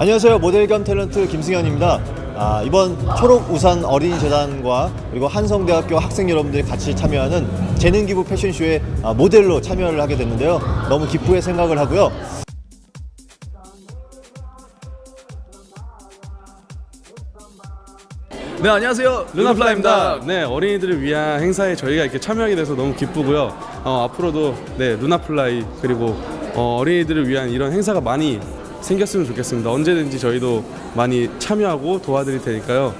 안녕하세요. 모델 겸 탤런트 김승현입니다. 아, 이번 초록 우산 어린이 재단과 그리고 한성대학교 학생 여러분들이 같이 참여하는 재능 기부 패션쇼에 아, 모델로 참여를 하게 됐는데요. 너무 기쁘게 생각을 하고요. 네 안녕하세요 루나플라입니다. 네 어린이들을 위한 행사에 저희가 이렇게 참여하게 돼서 너무 기쁘고요. 어, 앞으로도 네 루나플라이 그리고 어, 어린이들을 위한 이런 행사가 많이 생겼으면 좋겠습니다. 언제든지 저희도 많이 참여하고 도와드릴 테니까요.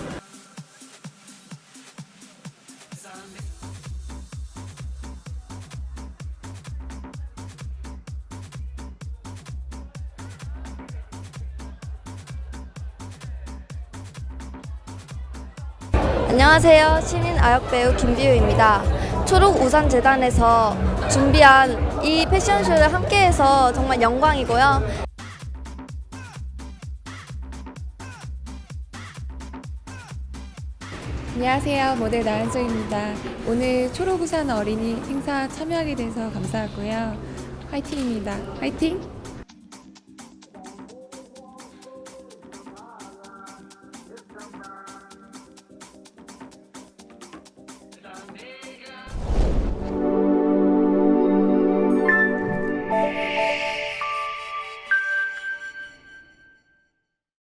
안녕하세요. 신인 아역 배우 김비우입니다. 초록 우산 재단에서 준비한 이 패션쇼를 함께해서 정말 영광이고요. 안녕하세요. 모델 나은정입니다. 오늘 초록우산 어린이 행사 참여하게 돼서 감사하고요. 화이팅입니다. 화이팅!